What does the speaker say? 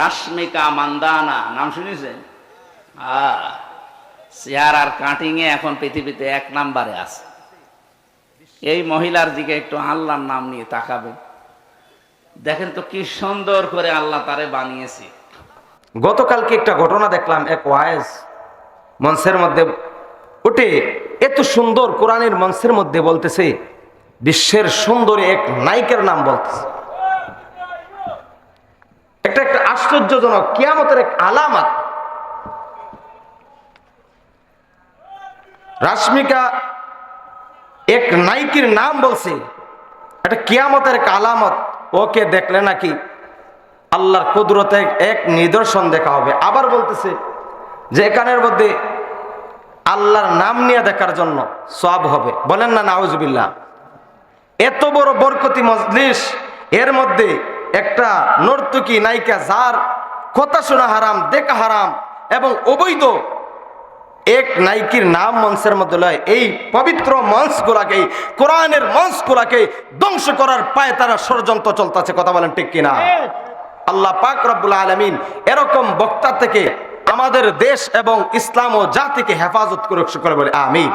রাশ্মিকা মান্দানা, নাম শুনেছেন চেয়ার আর কাটিং এ এখন পৃথিবীতে এক নাম্বারে আছে। এই মহিলার দিকে একটু আল্লাহর নাম নিয়ে তাকাবেন দেখেন তো কি সুন্দর করে আল্লাহ তারে বানিয়েছে। গতকালকে একটা ঘটনা দেখলাম, এক ওয়াইজ মঞ্চের মধ্যে উঠে এত সুন্দর কোরআনের মঞ্চের মধ্যে বলতেছে, বিশ্বের সুন্দরী এক নায়িকার নাম বলতেছে। আশ্চর্যজনক, কিয়ামতের এক আলামত। রাশ্মিকা এক নাইকির নাম বলছে, এটা কিয়ামতের এক আলামত। ওকে দেখলে নাকি আল্লাহর কুদরতে এক নিদর্শন দেখা হবে। আবার বলতেছে যে, এখানের মধ্যে আল্লাহর নাম নিয়ে দেখার জন্য সব হবে। বলেন না নাউজবিল্লা এত বড় বরকতি মজলিস, এর মধ্যে একটা নর্তকী নায়িকা যার কথা শোনা হারাম, দেখা হারাম এবং অবৈধ এক নাইকির নাম মঞ্চের মধ্যে লয়। এই পবিত্র মঞ্চগুলাকে, কোরআনের মঞ্চগুলাকে ধ্বংস করার পায়ে তারা ষড়যন্ত্র চলতেছে, কথা বলেন ঠিক কিনা? আল্লাহ পাক রব্বুল আলমিন এরকম বক্তা থেকে আমাদের দেশ এবং ইসলাম ও জাতিকে হেফাজত করে বলে, আমিন।